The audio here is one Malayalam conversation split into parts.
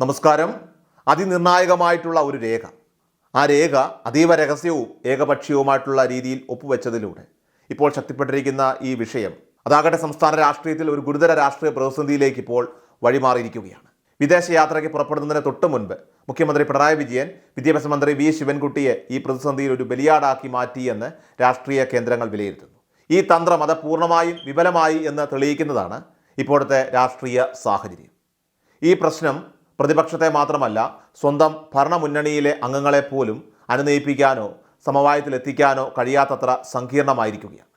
നമസ്കാരം. അതിനിർണായകമായിട്ടുള്ള ഒരു രേഖ. ആ രേഖ അതീവ രഹസ്യവും ഏകപക്ഷീയവുമായിട്ടുള്ള രീതിയിൽ ഒപ്പുവെച്ചതിലൂടെ ഇപ്പോൾ ശക്തിപ്പെട്ടിരിക്കുന്ന ഈ വിഷയം അതാകട്ടെ സംസ്ഥാന രാഷ്ട്രീയത്തിൽ ഒരു ഗുരുതര രാഷ്ട്രീയ പ്രതിസന്ധിയിലേക്ക് ഇപ്പോൾ വഴിമാറിയിരിക്കുകയാണ്. വിദേശയാത്രയ്ക്ക് പുറപ്പെടുന്നതിന് തൊട്ട് മുൻപ് മുഖ്യമന്ത്രി പിണറായി വിജയൻ വിദ്യാഭ്യാസ മന്ത്രി വി ശിവൻകുട്ടിയെ ഈ പ്രതിസന്ധിയിൽ ഒരു ബലിയാടാക്കി മാറ്റിയെന്ന് രാഷ്ട്രീയ കേന്ദ്രങ്ങൾ വിലയിരുത്തുന്നു. ഈ തന്ത്രം അത് പൂർണമായും വിഫലമായി എന്ന് തെളിയിക്കുന്നതാണ് ഇപ്പോഴത്തെ രാഷ്ട്രീയ സാഹചര്യം. ഈ പ്രശ്നം പ്രതിപക്ഷത്തെ മാത്രമല്ല സ്വന്തം ഭരണമുന്നണിയിലെ അംഗങ്ങളെ പോലും അനുനയിപ്പിക്കാനോ സമവായത്തിലെത്തിക്കാനോ കഴിയാത്തത്ര സങ്കീർണമായിരിക്കുകയാണ്.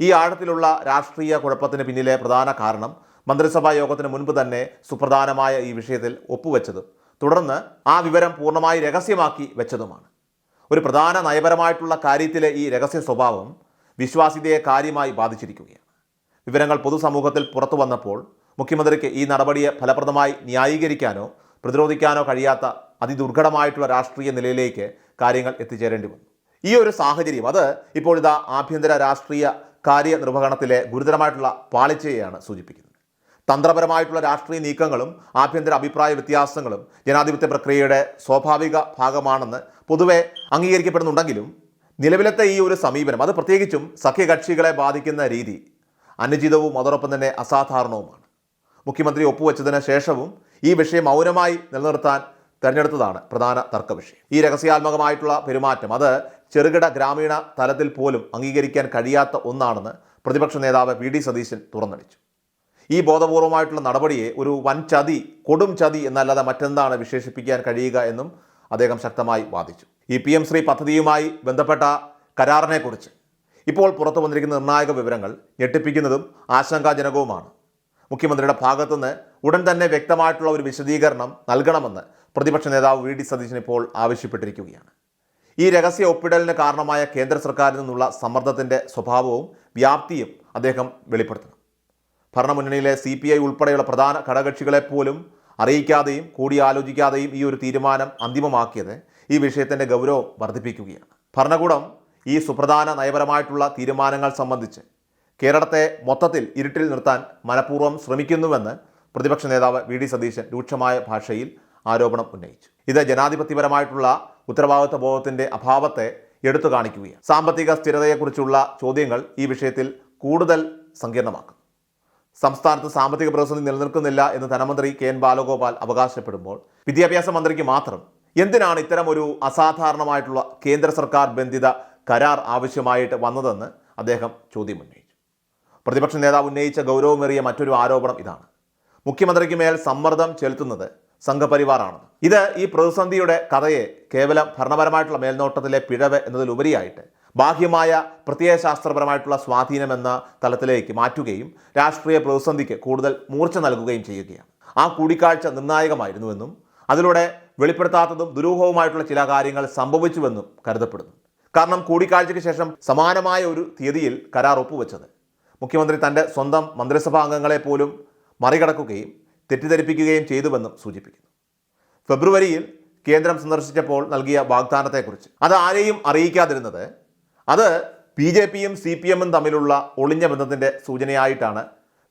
ഈ ആഴത്തിലുള്ള രാഷ്ട്രീയ കുഴപ്പത്തിന് പിന്നിലെ പ്രധാന കാരണം മന്ത്രിസഭാ യോഗത്തിന് മുൻപ് തന്നെ സുപ്രധാനമായ ഈ വിഷയത്തിൽ ഒപ്പുവെച്ചതും തുടർന്ന് ആ വിവരം പൂർണമായി രഹസ്യമാക്കി വെച്ചതുമാണ്. ഒരു പ്രധാന നയപരമായിട്ടുള്ള കാര്യത്തിലെ ഈ രഹസ്യ സ്വഭാവം വിശ്വാസ്യതയെ കാര്യമായി ബാധിച്ചിരിക്കുകയാണ്. വിവരങ്ങൾ പൊതുസമൂഹത്തിൽ പുറത്തു വന്നപ്പോൾ മുഖ്യമന്ത്രിക്ക് ഈ നടപടിയെ ഫലപ്രദമായി ന്യായീകരിക്കാനോ പ്രതിരോധിക്കാനോ കഴിയാത്ത അതിദുർഘടമായിട്ടുള്ള രാഷ്ട്രീയ നിലയിലേക്ക് കാര്യങ്ങൾ എത്തിച്ചേരേണ്ടി വന്നു. ഈ ഒരു സാഹചര്യം അത് ഇപ്പോൾ ഇതാ ആഭ്യന്തര രാഷ്ട്രീയ കാര്യനിർവഹണത്തിലെ ഗുരുതരമായിട്ടുള്ള പാളിച്ചയെയാണ് സൂചിപ്പിക്കുന്നത്. തന്ത്രപരമായിട്ടുള്ള രാഷ്ട്രീയ നീക്കങ്ങളും ആഭ്യന്തര അഭിപ്രായ വ്യത്യാസങ്ങളും ജനാധിപത്യ പ്രക്രിയയുടെ സ്വാഭാവിക ഭാഗമാണെന്ന് പൊതുവെ അംഗീകരിക്കപ്പെടുന്നുണ്ടെങ്കിലും നിലവിലത്തെ ഈ ഒരു സമീപനം അത് പ്രത്യേകിച്ചും സഖ്യകക്ഷികളെ ബാധിക്കുന്ന രീതി അനുചിതവും അതോടൊപ്പം തന്നെ അസാധാരണവുമാണ്. മുഖ്യമന്ത്രി ഒപ്പുവെച്ചതിന് ശേഷവും ഈ വിഷയം മൗനമായി നിലനിർത്താൻ തെരഞ്ഞെടുത്തതാണ് പ്രധാന തർക്ക വിഷയം ഈ രഹസ്യാത്മകമായിട്ടുള്ള പെരുമാറ്റം അത് ചെറുകിട ഗ്രാമീണ തലത്തിൽ പോലും അംഗീകരിക്കാൻ കഴിയാത്ത ഒന്നാണെന്ന് പ്രതിപക്ഷ നേതാവ് വി ഡി സതീശൻ തുറന്നടിച്ചു. ഈ ബോധപൂർവമായിട്ടുള്ള നടപടിയെ ഒരു വൻ ചതി കൊടും ചതി എന്നല്ലാതെ മറ്റെന്താണ് വിശേഷിപ്പിക്കാൻ കഴിയുക എന്നും അദ്ദേഹം ശക്തമായി വാദിച്ചു. ഈ പി എം ശ്രീ പദ്ധതിയുമായി ബന്ധപ്പെട്ട കരാറിനെക്കുറിച്ച് ഇപ്പോൾ പുറത്തു വന്നിരിക്കുന്ന നിർണായക വിവരങ്ങൾ ഞെട്ടിപ്പിക്കുന്നതും ആശങ്കാജനകവുമാണ്. മുഖ്യമന്ത്രിയുടെ ഭാഗത്തുനിന്ന് ഉടൻ തന്നെ വ്യക്തമായിട്ടുള്ള ഒരു വിശദീകരണം നൽകണമെന്ന് പ്രതിപക്ഷ നേതാവ് വി ഡി സതീശൻ ഇപ്പോൾ ആവശ്യപ്പെട്ടിരിക്കുകയാണ്. ഈ രഹസ്യ ഒപ്പിടലിന് കാരണമായ കേന്ദ്ര സർക്കാരിൽ നിന്നുള്ള സമ്മർദ്ദത്തിന്റെ സ്വഭാവവും വ്യാപ്തിയും അദ്ദേഹം വെളിപ്പെടുത്തണം. ഭരണമുന്നണിയിലെ സി പി ഐ ഉൾപ്പെടെയുള്ള പ്രധാന ഘടകകക്ഷികളെ പോലും അറിയിക്കാതെയും കൂടിയാലോചിക്കാതെയും ഈ ഒരു തീരുമാനം അന്തിമമാക്കിയത് ഈ വിഷയത്തിന്റെ ഗൗരവം വർദ്ധിപ്പിക്കുകയാണ്. ഭരണകൂടം ഈ സുപ്രധാന നയപരമായിട്ടുള്ള തീരുമാനങ്ങൾ സംബന്ധിച്ച് കേരളത്തെ മൊത്തത്തിൽ ഇരുട്ടിൽ നിർത്താൻ മനഃപൂർവം ശ്രമിക്കുന്നുവെന്ന് പ്രതിപക്ഷ നേതാവ് വി ഡി സതീശൻ രൂക്ഷമായ ഭാഷയിൽ ആരോപണം ഉന്നയിച്ചു. ഇത് ജനാധിപത്യപരമായിട്ടുള്ള ഉത്തരവാദിത്വ ബോധത്തിന്റെ അഭാവത്തെ എടുത്തു കാണിക്കുകയാണ്. സാമ്പത്തിക സ്ഥിരതയെക്കുറിച്ചുള്ള ചോദ്യങ്ങൾ ഈ വിഷയത്തിൽ കൂടുതൽ സങ്കീർണമാക്കും സംസ്ഥാനത്ത് സാമ്പത്തിക പ്രതിസന്ധി നിലനിൽക്കുന്നില്ല എന്ന് ധനമന്ത്രി കെ എൻ ബാലഗോപാൽ അവകാശപ്പെടുമ്പോൾ വിദ്യാഭ്യാസ മന്ത്രിക്ക് മാത്രം എന്തിനാണ് ഇത്തരം ഒരു അസാധാരണമായിട്ടുള്ള കേന്ദ്ര സർക്കാർ ബന്ധിത കരാർ ആവശ്യമായിട്ട് വന്നതെന്ന് അദ്ദേഹം ചോദ്യം ഉന്നയിച്ചു പ്രതിപക്ഷ നേതാവ് ഉന്നയിച്ച ഗൗരവമേറിയ മറ്റൊരു ആരോപണം ഇതാണ്. മുഖ്യമന്ത്രിക്ക് മേൽ സമ്മർദ്ദം ചെലുത്തുന്നത് സംഘപരിവാറാണ് ഇത് ഈ പ്രതിസന്ധിയുടെ കഥയെ കേവലം ഭരണപരമായിട്ടുള്ള മേൽനോട്ടത്തിലെ പിഴവ് എന്നതിലുപരിയായിട്ട് ബാഹ്യമായ പ്രത്യയശാസ്ത്രപരമായിട്ടുള്ള സ്വാധീനം എന്ന തലത്തിലേക്ക് മാറ്റുകയും രാഷ്ട്രീയ പ്രതിസന്ധിക്ക് കൂടുതൽ മൂർച്ച നൽകുകയും ചെയ്യുകയാണ്. ആ കൂടിക്കാഴ്ച നിർണായകമായിരുന്നുവെന്നും അതിലൂടെ വെളിപ്പെടുത്താത്തതും ദുരൂഹവുമായിട്ടുള്ള ചില കാര്യങ്ങൾ സംഭവിച്ചുവെന്നും കരുതപ്പെടുന്നു. കാരണം കൂടിക്കാഴ്ചയ്ക്ക് ശേഷം സമാനമായ ഒരു തീയതിയിൽ കരാർ ഒപ്പുവെച്ചത് മുഖ്യമന്ത്രി തന്റെ സ്വന്തം മന്ത്രിസഭാ അംഗങ്ങളെ പോലും മറികടക്കുകയും തെറ്റിദ്ധരിപ്പിക്കുകയും ചെയ്തുവെന്നും സൂചിപ്പിക്കുന്നു. ഫെബ്രുവരിയിൽ കേന്ദ്രം സന്ദർശിച്ചപ്പോൾ നൽകിയ വാഗ്ദാനത്തെക്കുറിച്ച്. അത് ആരെയും അറിയിക്കാതിരുന്നത് അത് ബി ജെ പിയും സി പി എമ്മും തമ്മിലുള്ള ഒളിഞ്ഞ ബന്ധത്തിന്റെ സൂചനയായിട്ടാണ്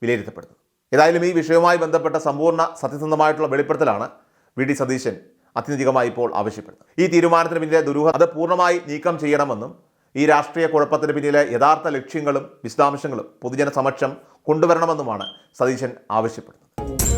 വിലയിരുത്തപ്പെടുന്നത്. ഏതായാലും ഈ വിഷയവുമായി ബന്ധപ്പെട്ട സമ്പൂർണ സത്യസന്ധമായിട്ടുള്ള വെളിപ്പെടുത്തലാണ് വി ഡി സതീശൻ അത്യന്തികമായി ഇപ്പോൾ ആവശ്യപ്പെടുന്നത്. ഈ തീരുമാനത്തിന് പിന്നിലെ ദുരൂഹ അത് പൂർണമായി നീക്കം ചെയ്യണമെന്നും ഈ രാഷ്ട്രീയ കുഴപ്പത്തിന് പിന്നിലെ യഥാർത്ഥ ലക്ഷ്യങ്ങളും വിശദാംശങ്ങളും പൊതുജന സമക്ഷം കൊണ്ടുവരണമെന്നുമാണ് സതീശൻ ആവശ്യപ്പെടുന്നത്.